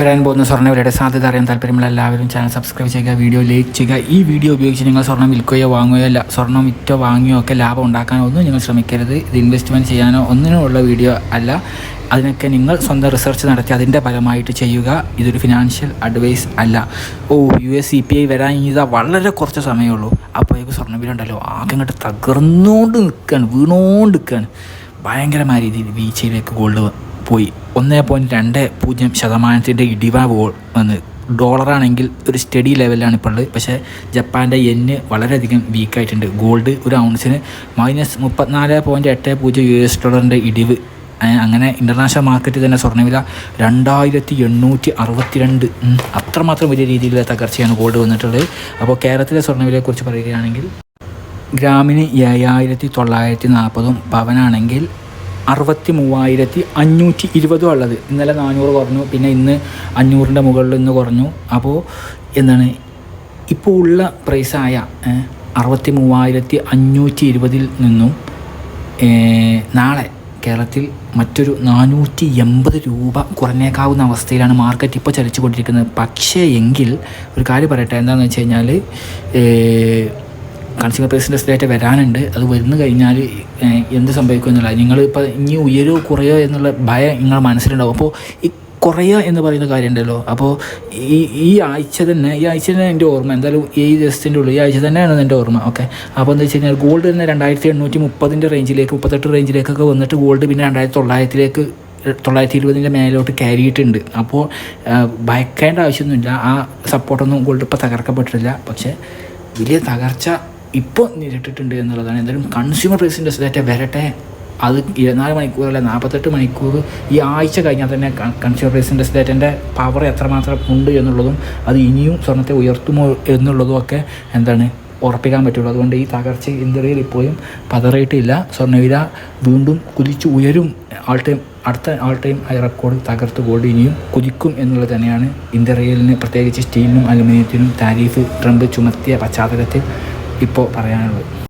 വരാൻ പോകുന്ന സ്വർണവിലയുടെ സാധ്യത അറിയാൻ താല്പര്യമുള്ള എല്ലാവരും ചാനൽ സബ്സ്ക്രൈബ് ചെയ്യുക വീഡിയോ ലൈക്ക് ചെയ്യുക. ഈ വീഡിയോ ഉപയോഗിച്ച് നിങ്ങൾ സ്വർണം വിൽക്കുകയോ വാങ്ങുകയോ അല്ല സ്വർണം വിറ്റോ വാങ്ങിയോ ഒക്കെ ലാഭം ഉണ്ടാക്കാനോ ഒന്നും നിങ്ങൾ ശ്രമിക്കരുത്. ഇത് ഇൻവെസ്റ്റ്മെന്റ് ചെയ്യാനോ ഒന്നിനുമുള്ള വീഡിയോ അല്ല. അതിനൊക്കെ നിങ്ങൾ സ്വന്തം റിസർച്ച് നടത്തി അതിന്റെ ഫലമായിട്ട് ചെയ്യുക. ഇതൊരു ഫിനാൻഷ്യൽ അഡ്വൈസ് അല്ല. ഓ U S C P I വരാൻ ഇതാ വളരെ കുറച്ച് സമയമുള്ളൂ. അപ്പോഴേക്ക് ഉണ്ടല്ലോ. ആകെ ഇങ്ങോട്ട് തകർന്നുകൊണ്ട് നിൽക്കുകയാണ് വീണുകൊണ്ട് നിൽക്കുകയാണ് ഭയങ്കരമായ രീതിയിൽ വീഴ്ചയിലേക്ക് ഗോൾഡ് പോയി. ഒന്നേ പോയിന്റ് രണ്ട് പൂജ്യം ശതമാനത്തിന്റെ ഇടിവ വോ വന്ന്. ഡോളറാണെങ്കിൽ ഒരു സ്റ്റഡി ലെവലിലാണ് ഇപ്പോൾ ഉള്ളത്. പക്ഷേ ജപ്പാന്റെ എന്ന് വളരെയധികം വീക്കായിട്ടുണ്ട് ഗോൾഡ് ഒരു ഔൺസിന് മൈനസ് മുപ്പത്തിനാല് പോയിന്റ് എട്ട് പൂജ്യം യു എസ് ഡോളറിന്റെ ഇടിവ്. അങ്ങനെ ഇന്റർനാഷണൽ മാർക്കറ്റിൽ തന്നെ സ്വർണവില രണ്ടായിരത്തി എണ്ണൂറ്റി അറുപത്തിരണ്ട് അത്രമാത്രം വലിയ രീതിയിലുള്ള തകർച്ചയാണ് ഗോൾഡ് വന്നിട്ടുള്ളത്. അപ്പോൾ കേരളത്തിലെ സ്വർണവിലയെക്കുറിച്ച് പറയുകയാണെങ്കിൽ ഗ്രാമിന് ഏഴായിരത്തി തൊള്ളായിരത്തി നാൽപ്പതും പവനാണെങ്കിൽ അറുപത്തി മൂവായിരത്തി അഞ്ഞൂറ്റി ഇരുപതും ഉള്ളത്. ഇന്നലെ നാനൂറ് കുറഞ്ഞു പിന്നെ ഇന്ന് അഞ്ഞൂറിന്റെ മുകളിൽ ഇന്ന് കുറഞ്ഞു. അപ്പോൾ എന്താണ്? ഇപ്പോൾ ഉള്ള പ്രൈസായ അറുപത്തി മൂവായിരത്തി അഞ്ഞൂറ്റി ഇരുപതിൽ നിന്നും നാളെ കേരളത്തിൽ മറ്റൊരു നാനൂറ്റി എൺപത് രൂപ കുറഞ്ഞേക്കാവുന്ന അവസ്ഥയിലാണ് മാർക്കറ്റ് ഇപ്പോൾ ചലിച്ചു കൊണ്ടിരിക്കുന്നത് പക്ഷേ എങ്കിൽ ഒരു കാര്യം പറയട്ടെ. എന്താണെന്ന് വെച്ച് കഴിഞ്ഞാൽ കൺസ്യൂമർ പ്രസിഡൻസ് ഡേറ്റ വരാനുണ്ട്. അത് വരുന്നു കഴിഞ്ഞാൽ എന്ത് സംഭവിക്കും എന്നുള്ളത്. നിങ്ങൾ ഇപ്പോൾ ഇനി ഉയരോ കുറയോ എന്നുള്ള ഭയം നിങ്ങളുടെ മനസ്സിലുണ്ടാവും. അപ്പോൾ ഈ കുറയുക എന്ന് പറയുന്ന കാര്യമുണ്ടല്ലോ. അപ്പോൾ ഈ ഈ ആഴ്ച തന്നെ ഈ ആഴ്ച തന്നെ എന്റെ ഓർമ്മ. എന്തായാലും ഈ ദിവസത്തിന്റെ ഉള്ളിൽ ഈ ആഴ്ച തന്നെയാണ് എന്റെ ഓർമ്മ. ഓക്കെ. അപ്പോൾ എന്താ വെച്ച് കഴിഞ്ഞാൽ ഗോൾഡ് തന്നെ രണ്ടായിരത്തി എണ്ണൂറ്റി മുപ്പതിന്റെ റേഞ്ചിലേക്ക് മുപ്പത്തെട്ട് റേഞ്ചിലേക്കൊക്കെ വന്നിട്ട് ഗോൾഡ് പിന്നെ രണ്ടായിരത്തി തൊള്ളായിരത്തിലേക്ക് തൊള്ളായിരത്തി ഇരുപതിന്റെ മേലോട്ട് കയറിയിട്ടുണ്ട്. അപ്പോൾ ഭയക്കേണ്ട ആവശ്യമൊന്നുമില്ല. ആ സപ്പോർട്ടൊന്നും ഗോൾഡ് ഇപ്പോൾ തകർക്കപ്പെട്ടിട്ടില്ല. പക്ഷേ വലിയ തകർച്ച ഇപ്പോൾ നേരിട്ടിട്ടുണ്ട് എന്നുള്ളതാണ്. എന്തായാലും കൺസ്യൂമർ പ്രൈസിന്റെ ഡാറ്റ വരട്ടെ. അത് ഇരുപത്തിനാല് മണിക്കൂർ മണിക്കൂറല്ല നാൽപ്പത്തെട്ട് മണിക്കൂർ ഈ ആഴ്ച കഴിഞ്ഞാൽ തന്നെ കൺസ്യൂമർ പ്രൈസിന്റെ ഡേറ്റന്റെ പവർ എത്രമാത്രം ഉണ്ട് എന്നുള്ളതും അത് ഇനിയും സ്വർണത്തെ ഉയർത്തുമോ എന്നുള്ളതും ഒക്കെ എന്താണ് ഉറപ്പിക്കാൻ പറ്റുള്ളൂ. അതുകൊണ്ട് ഈ തകർച്ച ഇന്ത്യയിൽ ഇപ്പോഴും പതറിയിട്ടില്ല. സ്വർണവില വീണ്ടും കുതിച്ചു ഉയരും. ആൾ ടൈം അടുത്ത ആൾ ടൈം റെക്കോർഡ് തകർത്ത് ഗോൾഡ് ഇനിയും കുതിക്കും എന്നുള്ളത് തന്നെയാണ് ഇന്ത്യ റെയിലിന് പ്രത്യേകിച്ച് സ്റ്റീലിനും അലുമിനിയത്തിനും താരീഫ് ട്രംപ് ചുമത്തിയ പശ്ചാത്തലത്തിൽ ഇപ്പോൾ പറയാനുള്ളത്.